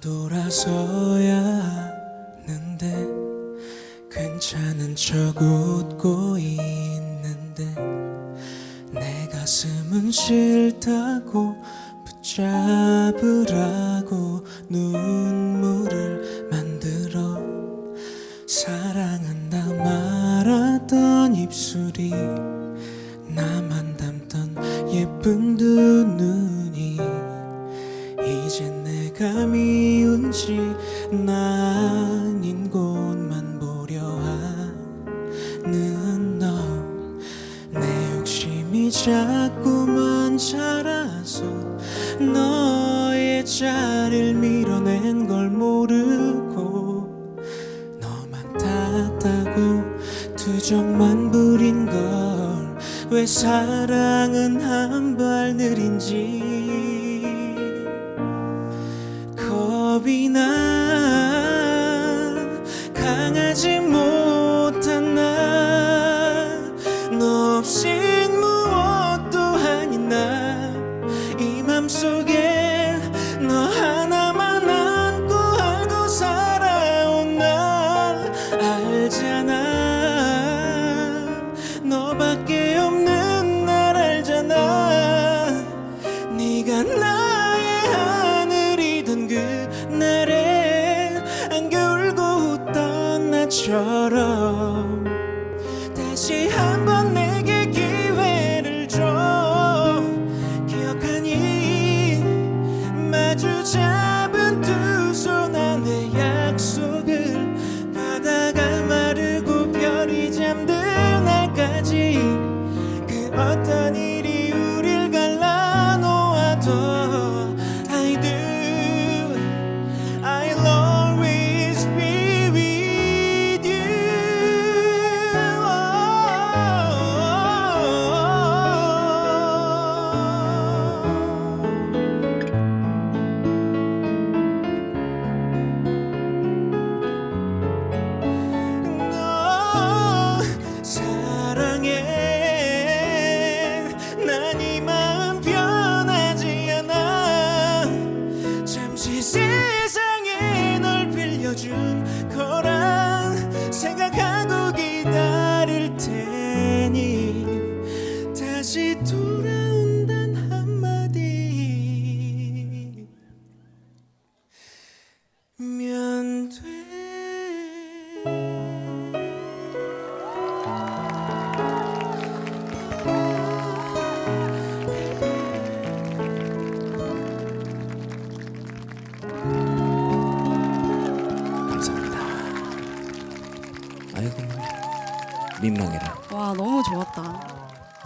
돌아서야 하는데 괜찮은 척 웃고 있는데 내 가슴은 싫다고 붙잡으라고 눈물을 만들어 사랑한다 말하던 입술이 나만 담던 예쁜 미운지 아닌 곳만 보려 하는 너. 내 욕심이 자꾸만 자라서 너의 자리를 밀어낸 걸 모르고 너만 탓하고 투정만 부린 걸 왜 사랑은 한 발 느린지 겁이 나 처럼 다시 한번 내게 기회를 줘. 기억하니 마주 잡은 두손 아이고 민망해라. 와 너무 좋았다.